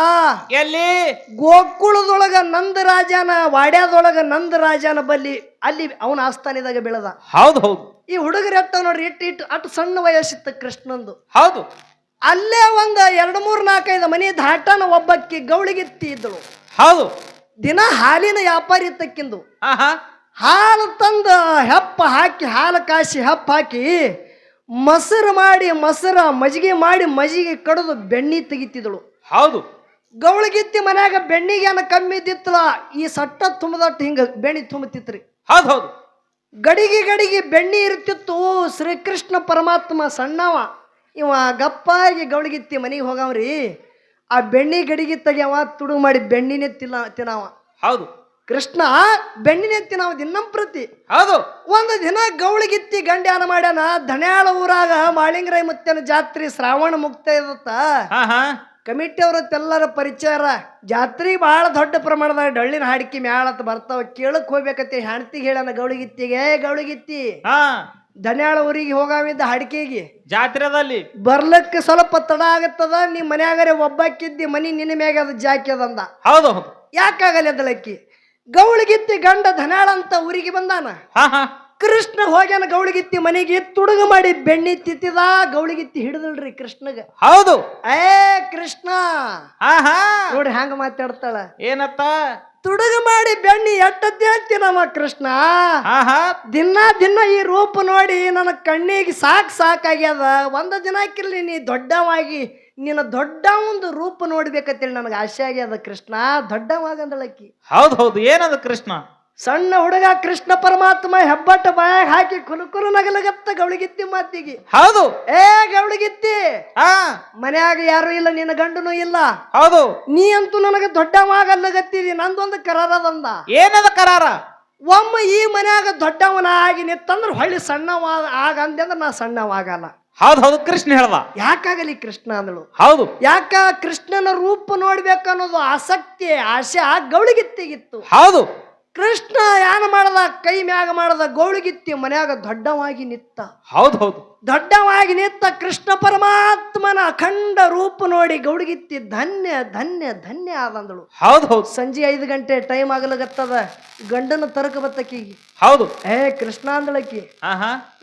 ಎಲ್ಲಿ? ಗೋಕುಳದೊಳಗ ನಂದರಾಜನ ವಾಡ್ಯಾದೊಳಗ ನಂದರಾಜನ ಬಲ್ಲಿ ಅಲ್ಲಿ ಅವನ ಆಸ್ಥಾನದಾಗ ಬೆಳೆದ. ಹೌದು ಹೌದು. ಈ ಹುಡುಗರು ಎತ್ತ ನೋಡ್ರಿ ಇಟ್ಟು ಇಟ್ಟು ಅಟ್ಟು ಸಣ್ಣ ವಯಸ್ಸಿತ್ತು ಕೃಷ್ಣಂದು. ಹೌದು. ಅಲ್ಲೇ ಒಂದು ಎರಡು ಮೂರು ನಾಲ್ಕೈದು ಮನೆ ದಾಟನ ಒಬ್ಬಕ್ಕಿ ಗೌಳಿಗಿತ್ತಿ ಇದ್ದಳು ಹೌದು. ದಿನ ಹಾಲಿನ ವ್ಯಾಪಾರಿ ತಕ್ಕಿಂದು ಹಾ ಹಾ ಹಾಲು ತಂದು ಹೆಪ್ಪ ಹಾಕಿ ಹಾಲು ಕಾಸಿ ಹೆಪ್ಪ ಹಾಕಿ ಮೊಸರು ಮಾಡಿ ಮೊಸರ ಮಜ್ಜಿಗೆ ಮಾಡಿ ಮಜ್ಜಿಗೆ ಕಡಿದು ಬೆಣ್ಣಿ ತೆಗಿತಿದಳು. ಹೌದು. ಗೌಳಿಗಿತ್ತಿ ಮನ್ಯಾಗ ಬೆಣ್ಣಿಗೆ ಏನ ಕಮ್ಮಿ ಇದ್ದಿತ್ತಲ್ಲ ಈ ಸಟ್ಟ ತುಂಬದಟ್ಟು ಹಿಂಗ ಬೆಣ್ಣಿ ತುಂಬತಿತ್ರಿ ಹೌದು ಹೌದು. ಗಡಿಗೆ ಗಡಿಗೆ ಬೆಣ್ಣಿ ಇರ್ತಿತ್ತು ಶ್ರೀಕೃಷ್ಣ ಪರಮಾತ್ಮ ಸಣ್ಣವ. ಇವ ಗಪ್ಪಾಗಿ ಗೌಳಿಗಿತ್ತಿ ಮನೆಗೆ ಹೋಗವ್ರಿ. ಆ ಬೆಣ್ಣಿ ಗಡಿಗೆ ತೆಗಿಯವ ತುಡು ಮಾಡಿ ಬೆಣ್ಣಿನೇ ತಿನ್ನ ತಿನ್ನವ. ಹೌದು. ಕೃಷ್ಣ ಬೆಣ್ಣಿನೇ ತಿನ್ನವ ದಿನಂ ಪ್ರತಿ. ಹೌದು. ಒಂದು ದಿನ ಗೌಳಿಗಿತ್ತಿ ಗಂಡ್ಯಾನ ಮಾಡ್ಯಾನ ಧನ್ಯಾಳ ಊರಾಗ ಮಾಳಿಂಗರಾಯ ಮುತ್ತನ ಜಾತ್ರೆ ಶ್ರಾವಣ ಮುಕ್ತ ಇರುತ್ತ. ಕಮಿಟಿ ಅವ್ರತ್ತೆಲ್ಲರ ಪರಿಚಯ ಜಾತ್ರೆ ಭಾಳ ದೊಡ್ಡ ಪ್ರಮಾಣದಾಗ ಡಳ್ಳಿನ ಹಾಡಿಕೆ ಮ್ಯಾಳತ್ ಬರ್ತಾವ ಕೇಳಕ್ ಹೋಗ್ಬೇಕತ್ತಿ ಹೆಣ್ತಿಗೆ ಹೇಳ್ಯಾನ ಗೌಳಿಗಿತ್ತಿಗೆ "ಏ ಗೌಳಿಗಿತ್ತಿ ಹಾ ಧನ್ಯಾಳ ಊರಿಗೆ ಹೋಗಾವಿದ್ದ ಹಡಿಕೆಗೆ. ಜಾತ್ರೆದಲ್ಲಿ ಬರ್ಲಕ್ಕ ಸ್ವಲ್ಪ ತಡ ಆಗತ್ತದ ನೀ ಮನ್ಯಾಗರೆ ಒಬ್ಬಾಕಿದ್ದಿ ಮನಿ ನಿನ್ನ ಮ್ಯಾಗ ಅದು ಜಾಕಿ ಅದಂದ. ಹೌದು ಹೌದು. ಯಾಕಾಗಲ್ಲ ಅದಳಕ್ಕಿ ಗೌಳಿಗಿತ್ತಿ ಗಂಡ ಧನಾಳ ಅಂತ ಊರಿಗೆ ಬಂದಾನ? ಕೃಷ್ಣ ಹೋಗ್ಯಾನ ಗೌಳಿಗಿತ್ತಿ ಮನೆಗೆ ತುಡುಗ ಮಾಡಿ ಬೆಣ್ಣಿ ತಿತ್ತಿದ ಗೌಳಿಗಿತ್ತಿ ಹಿಡಿದಳ್ರಿ ಕೃಷ್ಣಗ. ಹೌದು. ಏ ಕೃಷ್ಣ! ಹಾ ಹಾ. ನೋಡಿ ಹ್ಯಾಂಗ ಮಾತಾಡ್ತಾಳ. ಏನತ್ತ? ತುಡುಗ ಮಾಡಿ ಬೆಣ್ಣಿ ಎಟ್ಟದ್ದೆ ಅಂತೀನಮ್ಮ ನಮ್ಮ ಕೃಷ್ಣ ಹಾ ಹಾ ದಿನ ದಿನ ಈ ರೂಪ ನೋಡಿ ನನ್ನ ಕಣ್ಣಿಗೆ ಸಾಕ್ ಸಾಕಾಗ್ಯದ. ಒಂದು ದಿನ ಹಾಕಿರ್ಲಿ ನೀ ದೊಡ್ಡವಾಗಿ ನಿನ್ನ ದೊಡ್ಡ ಒಂದು ರೂಪ ನೋಡ್ಬೇಕಂತೇಳಿ ನನಗೆ ಆಸೆ ಆಗ್ಯದ ಕೃಷ್ಣ. ದೊಡ್ಡವಾಗಂದಳಕ್ಕಿ ಹೌದು ಹೌದು. ಏನದು ಕೃಷ್ಣ? ಸಣ್ಣ ಹುಡುಗ ಕೃಷ್ಣ ಪರಮಾತ್ಮ ಹೆಬ್ಬಟ್ಟ ಬಾಯಾಗ ಹಾಕಿ ಕುಲುಕುಲು ನಗಲಗತ್ತ ಗೌಳಿಗಿತ್ತಿ ಮಾತಿಗೆ. ಹೌದು. ಏ ಗೌಳಿಗಿತ್ತಿ ಹಾ. ಮನ್ಯಾಗ ಯಾರು ಇಲ್ಲ ನಿನ್ನ ಗಂಡನು ಇಲ್ಲ. ಹೌದು. ನೀ ಅಂತೂ ನನಗೆ ದೊಡ್ಡವಾಗಲ್ಲಗತ್ತಿದಿ ನಂದೊಂದು ಕರಾರದಂದ ಏನದ ಕರಾರ? ಒಮ್ಮ ಈ ಮನ್ಯಾಗ ದೊಡ್ಡವನ ಆಗಿ ನಿತ್ತಂದ್ರೆ ಹೊಳ್ಳಿ ಸಣ್ಣವ ಆಗ ಅಂದ್ಯಂದ್ರೆ ನಾ ಸಣ್ಣವಾಗಲ್ಲ. ಹೌದು ಹೌದು ಕೃಷ್ಣ ಹೇಳ್ದ. ಯಾಕಾಗಲಿ ಕೃಷ್ಣ ಅಂದಳು? ಹೌದು. ಯಾಕ ಕೃಷ್ಣನ ರೂಪ ನೋಡ್ಬೇಕನ್ನೋದು ಆಸಕ್ತಿ ಆಸೆ ಆ ಗೌಳಿಗಿತ್ತಿಗಿತ್ತು. ಹೌದು. ಕೃಷ್ಣ ಯಾನ ಮಾಡದ ಕೈ ಮ್ಯಾಗ ಮಾಡದ ಗೌಳಿಗಿತ್ತಿ ಮನ್ಯಾಗ ದೊಡ್ಡವಾಗಿ ನಿತ್ತ. ಹೌದು ಹೌದು. ದೊಡ್ಡವಾಗಿ ನಿತ್ತ ಕೃಷ್ಣ ಪರಮಾತ್ಮನ ಅಖಂಡ ರೂಪ ನೋಡಿ ಗೌಡಗಿತ್ತಿ ಧನ್ಯ ಧನ್ಯ ಧನ್ಯ ಆದಂದಳು. ಹೌದು ಹೌದು. ಸಂಜೆ ಐದು ಗಂಟೆ ಟೈಮ್ ಆಗಲಗತ್ತದ ಗಂಡನ ತರಕ ಬತ್ತಕಿಗೆ ಹೌದು. ಏ ಕೃಷ್ಣ ಅಂದಳಕಿ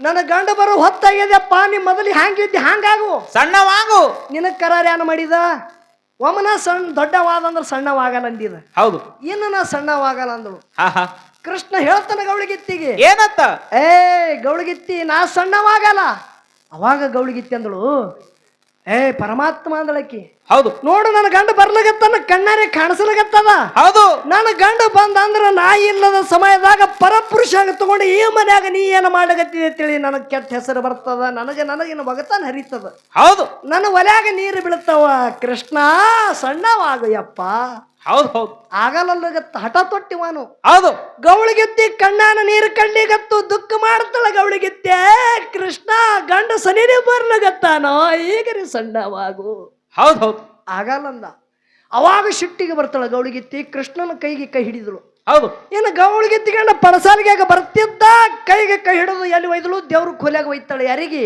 ನನ್ನ ಗಂಡ ಬರೋ ಹೊತ್ತಾಗ್ಯದಪ್ಪ ನೀ ಮೊದಲು ಹ್ಯಾಂಗಿದ್ದಿ ಹ್ಯಾಂಗಾಗು? ಸಣ್ಣವಾಗು. ನಿನಗ್ ಕರಾರ ಯಾನ ಮಾಡಿದ? ಒಮ್ಮನ ಸಣ್ಣ ದೊಡ್ಡವಾದಂದ್ರೆ ಸಣ್ಣವಾಗಲ್ಲ ಅಂದಿದ ಹೌದು. ಇನ್ನು ನಾ ಸಣ್ಣವಾಗಲ್ಲ ಅಂದಳು ಕೃಷ್ಣ ಹೇಳ್ತಾನೆ ಗೌಳಿಗಿತ್ತಿಗೆ. ಏನತ್ತ ಏ ಗೌಳಿಗಿತ್ತಿ ನಾ ಸಣ್ಣವಾಗಲ್ಲ. ಅವಾಗ ಗೌಳಿಗಿತ್ತಿ ಅಂದಳು. ಏ ಪರಮಾತ್ಮ ಅಂದಳಕಿ. ಹೌದು. ನೋಡು ನನ್ನ ಗಂಡ ಬರ್ಲಗತ್ತನ ಕಣ್ಣಾರೆ ಕಾಣಿಸ್ಲಗತ್ತದ ಹೌದು. ನನ್ನ ಗಂಡ ಬಂದ ಅಂದ್ರ ನಾ ಇಲ್ಲದ ಸಮಯದಾಗ ಪರಪುರುಷ ತಗೊಂಡು ಈ ಮನ್ಯಾಗ ನೀ ಏನು ಮಾಡಗತ್ತಿದೆ ತಿಳಿ ನನಗೆ ಕೆಟ್ಟ ಹೆಸರು ಬರ್ತದ ನನಗೆ ನನಗಿನ ಒಗತಾನ ಹರಿತದ. ಹೌದು. ನನ್ನ ಒಲೆಯಾಗ ನೀರು ಬೀಳ್ತಾವ ಕೃಷ್ಣ ಸಣ್ಣವಾಗಯ್ಯಪ್ಪ. ಹೌದು ಹೌದು. ಆಗಲ್ಲಗತ್ತ ಹಠ ತೊಟ್ಟಿವಾನು ಹೌದು. ಗೌಳಿಗೆತ್ತಿ ಕಣ್ಣಾನ ನೀರು ಕಣ್ಣಿಗತ್ತು ದುಃಖ ಮಾಡ್ತಾಳ ಗೌಳಿಗೆತ್ತೆ. ಕೃಷ್ಣ ಗಂಡ ಸನಿನೇ ಬರ್ಲಗತ್ತಾನೋ ಈಗ ರೀ ಸಣ್ಣವಾಗು. ಹೌದು ಹೌದು. ಆಗಲ್ಲಂದ. ಅವಾಗ ಶಿಟ್ಟಿಗೆ ಬರ್ತಾಳೆ ಗೌಳಿಗಿತ್ತಿ ಕೃಷ್ಣನ ಕೈಗೆ ಕೈ ಹಿಡಿದಳು. ಹೌದು. ಇನ್ನು ಗೌಳಿಗೆತ್ತಿ ಪರಸಾಲಿಗೆ ಪಡಸಾಲಿಗೆ ಬರ್ತಿದ್ದ ಕೈಗೆ ಕೈ ಹಿಡಿದು ಎಲ್ಲಿ ಒಯ್ದಳು? ದೇವ್ರ ಕೊಲೆಯಾಗ ಒಯ್ತಾಳೆ ಯಾರಿಗೆ?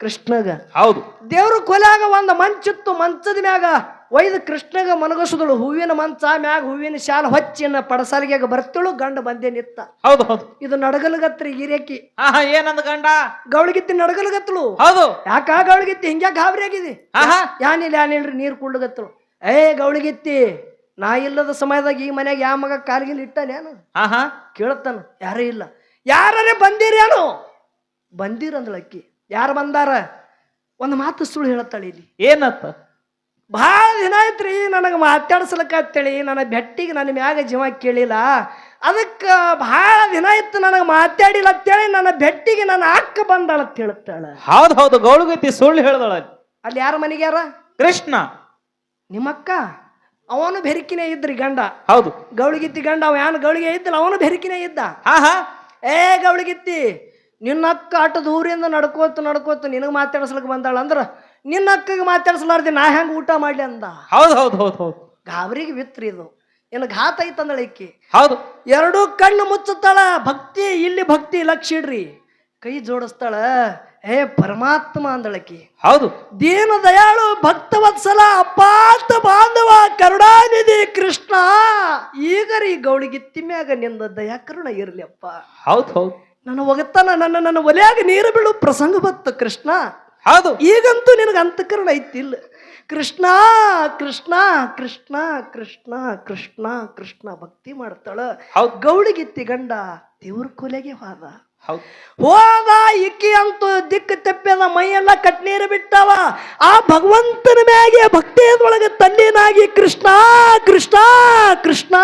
ಕೃಷ್ಣಗ. ಹೌದು. ದೇವ್ರ ಕೊಲೆಯಾಗ ಒಂದು ಮಂಚಿತ್ತು ಮಂಚದ ಮ್ಯಾಗ ಒಯ್ದು ಕೃಷ್ಣಗ ಮನಗಸದಳು ಹೂವಿನ ಮಂಚ ಮ್ಯಾಗ ಹೂವಿನ ಶಾಲ ಹೊಚ್ಚಿನ ಪಡಸಾಲಿಗೆ ಬರ್ತಳು ಗಂಡ ಬಂದೆ ನಿತ್ತ. ಹೌದು ಹೌದು. ಇದು ನಡಗಲ್ಗತ್ರಿ ಗಿರ್ಯಾಕಿ ಆಹಾ ಹಾ ಏನಂದ ಗಂಡ? ಗೌಳಿಗಿತ್ತಿ ನಡಗಲಗತ್ತಳು. ಹೌದು. ಯಾಕ ಗೌಳಿಗಿತ್ತಿ ಹಿಂಗ್ಯಾಕ ಗಾಬರಿ ಆಗಿದೆ? ಯಾನಿಲ್ಲ ಯಾನಿಲ್ರಿ ನೀರು ಕುಳ್ಳಗತ್ತಳು. ಏ ಗೌಳಿಗಿತ್ತಿ ನಾ ಇಲ್ಲದ ಸಮಯದಾಗ ಈ ಮನ್ಯಾಗ ಯಾವ ಮಗ ಕಾಲ್ಗಿಲ್ ಇಟ್ಟಾನೇನು ಕೇಳತ್ತಾನ ಯಾರೂ ಇಲ್ಲ. ಯಾರೇ ಬಂದಿರೇನು ಬಂದಿರಂದಳು ಅಕ್ಕಿ ಯಾರು ಬಂದಾರ? ಒಂದು ಮಾತು ಸುಳ್ಳು ಹೇಳತ್ತಾಳೆ ಇಲ್ಲಿ. ಏನತ್ತ? ಭಾಳ ದಿನ ಆಯ್ತ್ರಿ ನನಗೆ ಅಂತೇಳಿ ನನ್ನ ಬೆಟ್ಟಿಗೆ ನನ್ನ ಮ್ಯಾಗ ಜೀವ ಕೇಳಿಲ್ಲ. ಅದಕ್ಕೆ ಭಾಳ ದಿನ ಇತ್ತು ನನಗೆ ಮಾತಾಡಿಲ್ಲ ಅಂತೇಳಿ ನನ್ನ ಬೆಟ್ಟಿಗೆ ನನ್ನ ಅಕ್ಕ ಬಂದಾಳ ಅಂತ ಹೇಳ್ತಾಳೆ. ಹೌದು ಹೌದು ಗೌಳುಗತಿ ಸುಳ್ಳು ಹೇಳ್ದಳ. ಅಲ್ಲಿ. ಅಲ್ಲಿ ಯಾರ ಮನೆಗೆ ಯಾರ? ಕೃಷ್ಣ. ನಿಮ್ಮಕ್ಕ ಅವನು ಬೆರಿಕಿನೇ ಇದ್ರಿ ಗಂಡ. ಹೌದು. ಗೌಳಗಿತ್ತಿ ಗಂಡ ಅವ ಯಾನು ಗೌಳಿಗೆ ಇದ್ದಲ್ಲ ಅವನು ಬೆರಿಕಿನೇ ಇದ್ದ. ಹಾ ಹಾ. ಏ ಗೌಳಿಗಿತ್ತಿ ನಿನ್ನ ಅಕ್ಕ ಅಟ್ಟ ದೂರಿಂದ ನಡ್ಕೋತ ನಡ್ಕೋತ ನಿನಗೆ ಮಾತಾಡ್ಸ್ಲಕ್ ಬಂದಾಳ ಅಂದ್ರ ನಿನ್ನ ಅಕ್ಕಗೆ ಮಾತಾಡ್ಸಲಾರ್ದೆ ನಾ ಹೆಂಗೆ ಊಟ ಮಾಡ್ಲಿ ಅಂದ? ಹೌದು ಹೌದು ಹೌದು ಹೌದು. ಗಾಬರಿಗೆ ವಿತ್ರಿ ಇದು. ಏನು ಘಾತ ಐತಂದಳ ಇಕ್ಕಿ ಹೌದು. ಎರಡೂ ಕಣ್ಣು ಮುಚ್ಚುತ್ತಾಳ ಭಕ್ತಿ ಇಲ್ಲಿ ಭಕ್ತಿ ಲಕ್ಷ ಇಡ್ರಿ. ಕೈ ಜೋಡಿಸ್ತಾಳ ಏ ಪರಮಾತ್ಮ ಅಂದಳಕಿ ಹೌದು. ದೀನ ದಯಾಳು ಭಕ್ತವತ್ಸಲ ಅಪಾತ ಬಾಂಧವ ಕರುಣಾನಿಧಿ ಕೃಷ್ಣ. ಈಗ ರೀ ತಿಮ್ಮ್ಯಾಗ ಮ್ಯಾಗ ನಿಂದ ದಯಾ ಕರುಣ ಇರ್ಲಿ ಅಪ್ಪ. ಹೌದು ಹೌದು. ನನ್ನ ಒಗತನ ನನ್ನ ನನ್ನ ಒಲೆಯಾಗ ನೀರು ಬೀಳು ಪ್ರಸಂಗ ಬತ್ತು ಕೃಷ್ಣ. ಹೌದು. ಈಗಂತೂ ನಿನಗೆ ಅಂತಕರಣ ಐತಿಲ್ಲ ಕೃಷ್ಣ ಕೃಷ್ಣ ಕೃಷ್ಣ ಕೃಷ್ಣ ಕೃಷ್ಣ ಕೃಷ್ಣ ಭಕ್ತಿ ಮಾಡ್ತಾಳ. ಗೌಳಿಗಿತ್ತಿ ಗಂಡ ದೇವ್ರ ಕೊಲೆಗೆ ಹೋದ. ಹೌದು. ಹೋದ ಇಕ್ಕಿ ಅಂತೂ ದಿಕ್ಕ ತೆಪ್ಪದ ಮೈಯೆಲ್ಲ ಕಟ್ನೀರು ಬಿಟ್ಟವ. ಆ ಭಗವಂತನ ಮ್ಯಾಗೆ ಭಕ್ತಿಯದೊಳಗೆ ತಲ್ಲೀನಾಗಿ ಕೃಷ್ಣ ಕೃಷ್ಣ ಕೃಷ್ಣ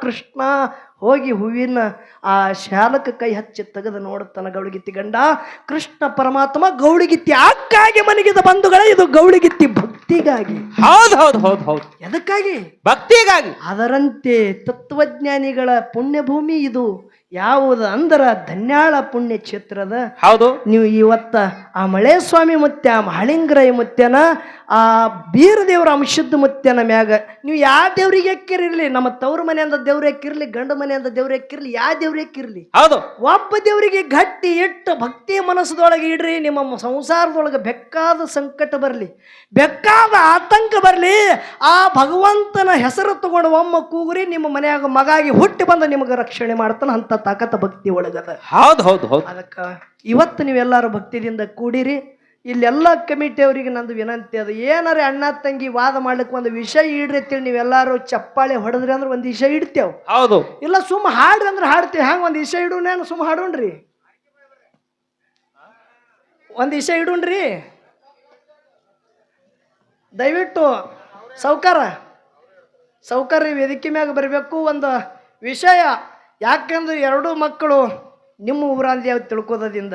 ಕೃಷ್ಣ ಹೋಗಿ ಹೂವಿನ ಆ ಶಾಲಕ ಕೈ ಹಚ್ಚಿ ತೆಗೆದು ನೋಡುತ್ತಾನ ಗೌಳಿಗಿತ್ತಿ ಗಂಡ. ಕೃಷ್ಣ ಪರಮಾತ್ಮ ಗೌಳಿಗಿತ್ತಿ ಅಕ್ಕಾಗಿ ಮನಗಿದ ಬಂಧುಗಳ ಇದು ಗೌಳಿಗಿತ್ತಿ ಭಕ್ತಿಗಾಗಿ. ಹೌದು ಹೌದು ಹೌದು ಹೌದು. ಎದಕ್ಕಾಗಿ? ಭಕ್ತಿಗಾಗಿ. ಅದರಂತೆ ತತ್ವಜ್ಞಾನಿಗಳ ಪುಣ್ಯಭೂಮಿ ಇದು. ಯಾವುದು ಅಂದರ ಧನ್ಯಾಳ ಪುಣ್ಯ ಕ್ಷೇತ್ರದ. ಹೌದು. ನೀವು ಇವತ್ತ ಆ ಮಳೆ ಸ್ವಾಮಿ ಮುತ್ಯ ಮಹಳಿಂಗರಾಯ ಮುತ್ಯನ ಆ ಬೀರ ದೇವರ ಅಂಶದ ಮುತ್ಯನ ಮ್ಯಾಗ ನೀವು ಯಾವ ದೇವ್ರಿಗೆ ಎಕ್ಕಿರಲಿ ನಮ್ಮ ತವ್ರ ಅಂದ ದೇವ್ರ ಎಕ್ಕಿರ್ಲಿ ಗಂಡ ಅಂದ ದೇವ್ರ ಎಕ್ಕಿರ್ಲಿ ಯಾವ ದೇವ್ರ ಎಕ್ಕಿರ್ಲಿ? ಹೌದು. ಒಬ್ಬ ದೇವರಿಗೆ ಗಟ್ಟಿ ಇಟ್ಟು ಭಕ್ತಿ ಮನಸ್ಸದೊಳಗೆ ಇಡ್ರಿ ನಿಮ್ಮ ಸಂಸಾರದೊಳಗೆ ಬೆಕ್ಕಾದ ಸಂಕಟ ಬರಲಿ ಬೆಕ್ಕಾದ ಆತಂಕ ಬರಲಿ ಆ ಭಗವಂತನ ಹೆಸರು ತಗೊಂಡು ಒಮ್ಮ ಕೂಗುರಿ ನಿಮ್ಮ ಮನೆಯಾಗ ಮಗಾಗಿ ಹುಟ್ಟಿ ಬಂದು ನಿಮಗೆ ರಕ್ಷಣೆ ಮಾಡ್ತಾನೆ ಅಂತ ತಾಕತ್ತ ಭಕ್ತಿ ಒಳಗದ. ಹೌದು ಹೌದು ಹೌದು. ಅದಕ್ಕೆ ಇವತ್ತು ನೀವೆಲ್ಲರೂ ಭಕ್ತಿದಿಂದ ಕೂಡಿರಿ ಇಲ್ಲೆಲ್ಲ ಕಮಿಟಿ ಅವರಿಗೆ ನಂದು ವಿನಂತಿ ಅದು. ಏನಾರ ಅಣ್ಣ ತಂಗಿ ವಾದ ಮಾಡ್ಲಿಕ್ಕೆ ಒಂದು ವಿಷಯ ಇಡ್ರಿ ಅಂತೇಳಿ ನೀವೆಲ್ಲರೂ ಚಪ್ಪಾಳೆ ಹೊಡೆದ್ರಿ ಅಂದ್ರೆ ಒಂದು ವಿಷಯ ಇಡ್ತೇವೆ. ಹೌದು. ಇಲ್ಲ ಸುಮ್ಮ ಹಾಡ್ರಿ ಅಂದ್ರೆ ಹಾಡ್ತೀವಿ. ಹಂಗೆ ಒಂದು ವಿಷಯ ಇಡೋಣ ಸುಮ್ಮ ಹಾಡೋಣ್ರಿ ಒಂದು ವಿಷಯ ಇಡೋಣ್ರಿ ದಯವಿಟ್ಟು ಸೌಕಾರ. ಸೌಕಾರ ವೇದಿಕೆ ಮ್ಯಾಗ ಬರಬೇಕು ಒಂದು ವಿಷಯ. ಯಾಕಂದ್ರೆ ಎರಡೂ ಮಕ್ಕಳು ನಿಮ್ಮ ಊರಂದಿ ತಿಳ್ಕೋದಿಂದ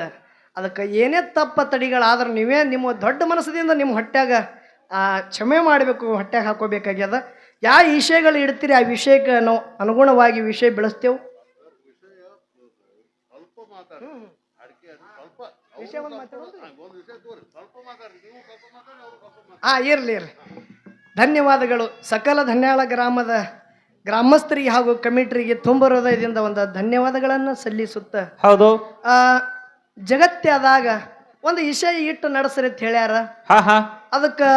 ಅದಕ್ಕೆ ಏನೇ ತಪ್ಪ ತಡಿಗಳಾದ್ರೆ ನೀವೇ ನಿಮ್ಮ ದೊಡ್ಡ ಮನಸ್ಸದಿಂದ ನಿಮ್ಮ ಹೊಟ್ಟೆಗ ಆ, ಕ್ಷಮೆ ಮಾಡಬೇಕು ಹೊಟ್ಟೆಗೆ ಹಾಕೋಬೇಕಾಗ್ಯದ. ಯಾವ ವಿಷಯಗಳು ಇಡ್ತೀರಿ ಆ ವಿಷಯಕ್ಕೆ ನಾವು ಅನುಗುಣವಾಗಿ ವಿಷಯ ಬೆಳೆಸ್ತೇವೆ. ಹಾ ಇರ್ಲಿ ಇರ್ಲಿ. ಧನ್ಯವಾದಗಳು. ಸಕಲ ಧನ್ಯಾಳ ಗ್ರಾಮದ ಗ್ರಾಮಸ್ಥರಿಗೆ ಹಾಗೂ ಕಮಿಟ್ರಿಗೆ ತುಂಬ ಹೃದಯದಿಂದ ಒಂದು ಧನ್ಯವಾದಗಳನ್ನು ಸಲ್ಲಿಸುತ್ತ. ಹೌದು. ಆ ಜಗತ್ತೇ ಆದಾಗ ಒಂದು ವಿಷಯ ಇಟ್ಟು ನಡೆಸ್ರಿ ಅಂತ ಹೇಳ್ಯಾರ. ಹಾ ಹಾ. ಅದಕ್ಕೆ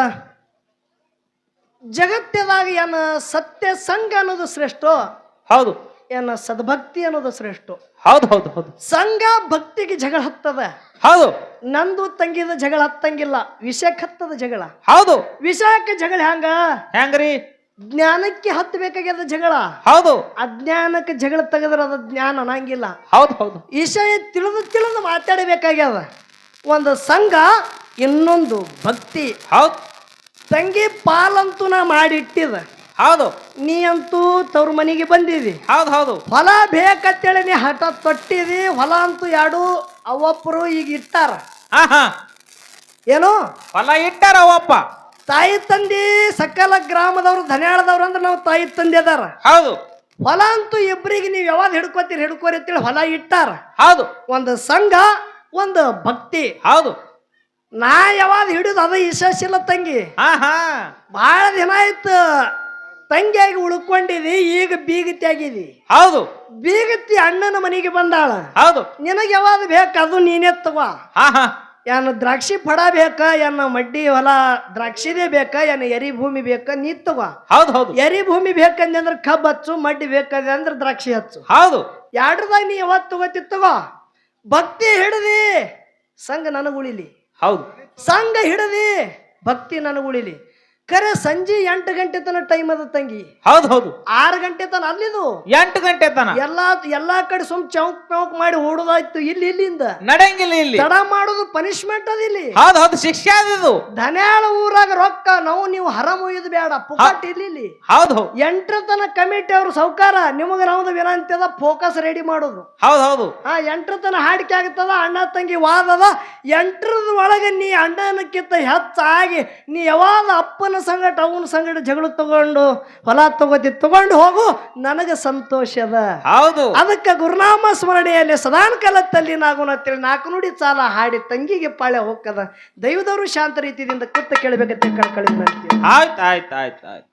ಜಗತ್ತದಾಗ ಏನ ಸತ್ಯ ಸಂಘ ಅನ್ನೋದು ಶ್ರೇಷ್ಠೋ? ಹೌದು. ಏನ ಸದ್ಭಕ್ತಿ ಅನ್ನೋದು ಶ್ರೇಷ್ಠ? ಹೌದು ಹೌದು ಹೌದು. ಸಂಘ ಭಕ್ತಿಗೆ ಜಗಳ ಹತ್ತದ. ಹೌದು. ನಂದು ತಂಗಿದ ಜಗಳ ಹತ್ತಂಗಿಲ್ಲ ವಿಷಯಕ್ಕೆ ಹತ್ತದ ಜಗಳ. ಹೌದು. ವಿಷಯಕ್ಕೆ ಜಗಳ ಹ್ಯಾಂಗ ಹೆಂಗ್ರಿ? ಜ್ಞಾನಕ್ಕೆ ಹತ್ತಬೇಕಾಗ್ಯದ ಜಗಳ. ಹೌದು. ಅಜ್ಞಾನಕ್ಕೆ ಜಗಳ ತೆಗೆದ್ರೆ ಅದು ಜ್ಞಾನ ಅನ್ನಂಗಿಲ್ಲ ಹೌದು ಹೌದು. ವಿಷಯ ತಿಳಿದು ತಿಳಿದು ಮಾತಾಡಬೇಕಾಗ್ಯದ. ಒಂದು ಸಂಘ ಇನ್ನೊಂದು ಭಕ್ತಿ. ಹೌದು. ತಂಗಿ ಪಾಲಂತೂ ನಾ ಮಾಡಿಟ್ಟಿದ. ಹೌದು. ನೀ ಅಂತೂ ತವ್ರ ಮನೆಗೆ ಬಂದಿದಿ. ಹೌದು ಹೌದು. ಹೊಲ ಬೇಕಂತೇಳಿ ನೀ ಹಠ ತೊಟ್ಟಿದಿ. ಹೊಲ ಅಂತೂ ಎರಡು ಅವಪ್ಪರು ಈಗ ಇಟ್ಟಾರ. ಹಾ ಹಾ ಏನು? ಹೊಲ ಇಟ್ಟಾರ ಅವಪ್ಪ. ತಾಯಿ ತಂದಿ ಸಕಲ ಗ್ರಾಮದವ್ರು ಧನ್ಯಾಳದವ್ರು ಅಂದ್ರೆ ನಾವು ತಾಯಿ ತಂದೆ ಅದಾರ. ಹೌದು. ಹೊಲ ಅಂತೂ ಇಬ್ಬರಿಗೆ ನೀವು ಯಾವಾಗ ಹಿಡ್ಕೋತೀರಿ ಹಿಡ್ಕೋರಿ ಅಂತೇಳಿ ಹೊಲ ಇಟ್ಟಾರ. ಹೌದು. ಒಂದು ಸಂಘ ಒಂದು ಭಕ್ತಿ. ಹೌದು. ನಾ ಯಾವಾಗ ಹಿಡಿದು ಅದ ಯಶಸ್ಸಿಲ್ಲ ತಂಗಿ. ಹಾ ಹಾ. ಭಾಳ ದಿನ ಆಯ್ತು ತಂಗಿಯಾಗಿ ಉಳ್ಕೊಂಡಿದಿ ಈಗ ಬೀಗತಿ ಆಗಿದಿ. ಹೌದು. ಬೀಗತಿ ಅಣ್ಣನ ಮನೆಗೆ ಬಂದಾಳ. ಹೌದು. ನಿನಗೆ ಯಾವಾಗ ಬೇಕು ಅದು ನೀನೇ ತಗೋ. ಹಾ ಹಾ. ಏನು ದ್ರಾಕ್ಷಿ ಫಡ ಬೇಕಾ ಏನ ಮಡ್ಡಿ ಹೊಲ ದ್ರಾಕ್ಷಿದೇ ಬೇಕಾ ಏನ ಎರಿ ಭೂಮಿ ಬೇಕ ನೀ ತಗೋ. ಹೌದು ಹೌದು. ಎರಿ ಭೂಮಿ ಬೇಕಂದ್ರೆ ಅಂದ್ರೆ ಕಬ್ಬು ಹಚ್ಚು ಮಡ್ಡಿ ಬೇಕಂದ್ರೆ ಅಂದ್ರೆ ದ್ರಾಕ್ಷಿ ಹಚ್ಚು. ಹೌದು. ಎರಡ್ರದಾಗ ನೀ ಯಾವತ್ತು ತಗೋತಿ ತಗೋ? ಭಕ್ತಿ ಹಿಡದಿ ಸಂಘ ನನಗುಳಿಲಿ. ಹೌದು. ಸಂಘ ಹಿಡದಿ ಭಕ್ತಿ ನನಗುಳಿಲಿ. ಕರೆ ಸಂಜೆ ಎಂಟು ಗಂಟೆ ತನಕ ಟೈಮ್ ಅದ ತಂಗಿ. ಹೌದು ಹೌದು. ಆರು ಗಂಟೆ ತನ ಅಲ್ಲಿದು. ಎಂಟು ಗಂಟೆ ತನ ಎಲ್ಲಾ ಎಲ್ಲಾ ಕಡೆ ಸುಮ್ ಚೌಕ್ ಚೌಕ್ ಮಾಡಿ ಓಡೋದಾಯ್ತು ಇಲ್ಲಿ ಇಲ್ಲಿಂದ. ನಡೆಯಂಗಿಲ್ಲ ಇಲ್ಲಿ. ತಡ ಮಾಡೋದು ಪನಿಷ್ಮೆಂಟ್ ಅದ ಇಲ್ಲಿ. ಹೌದು ಹೌದು ಶಿಕ್ಷೆ ಅದು ಧನ್ಯಾಳ ಊರಾಗ ರೊಕ್ಕ ನಾವು ನೀವು ಹರಮ್ ಒಯ್ದು ಬೇಡ ಪುಕಾಟ್ ಇಲ್ಲಿ ಇಲ್ಲಿ. ಹೌದು ಹೌದು. ಎಂಟ್ರ ತನ ಕಮಿಟಿ ಅವ್ರ ಸೌಕಾರ ನಿಮಗೆ ನಮ್ದು ವಿನಂತಿ ಅದ ಫೋಕಸ್ ರೆಡಿ ಮಾಡೋದು. ಹೌದು ಹೌದು. ಆ ಎಂಟ್ರ ತನ ಹಾಡಿಕೆ ಆಗ್ತದ ಅಣ್ಣ ತಂಗಿ ವಾದದ ಎಂಟ್ರದ ಒಳಗೆ ನೀ ಅಣ್ಣನಕ್ಕಿಂತ ಹೆಚ್ಚಾಗಿ ನೀ ಯಾವಾಗ ಅಪ್ಪನ ಸಂಗಟ ಅವನ ಸಂಗಡ ಜಗಳ ತಗೊಂಡು ಹೊಲ ತಗೋತಿ ತಗೊಂಡು ಹೋಗು ನನಗೆ ಸಂತೋಷ ಅದ. ಹೌದು. ಅದಕ್ಕೆ ಗುರುನಾಮ ಸ್ಮರಣೆಯಲ್ಲಿ ಸದಾನ್ ಕಾಲದಲ್ಲಿ ನಾಗುನ ಅಂತೇಳಿ ನಾಲ್ಕು ನುಡಿ ಸಾಲ ಹಾಡಿ ತಂಗಿಗೆ ಪಾಳೆ ಹೋಗದ ದೈವದವರು ಶಾಂತ ರೀತಿಯಿಂದ ಕುತ್ತ ಕೇಳಬೇಕಂತ ಕಳ್ಕೊಳ್ಳಿ ಆಯ್ತು ಆಯ್ತು ಆಯ್ತು ಆಯ್ತು.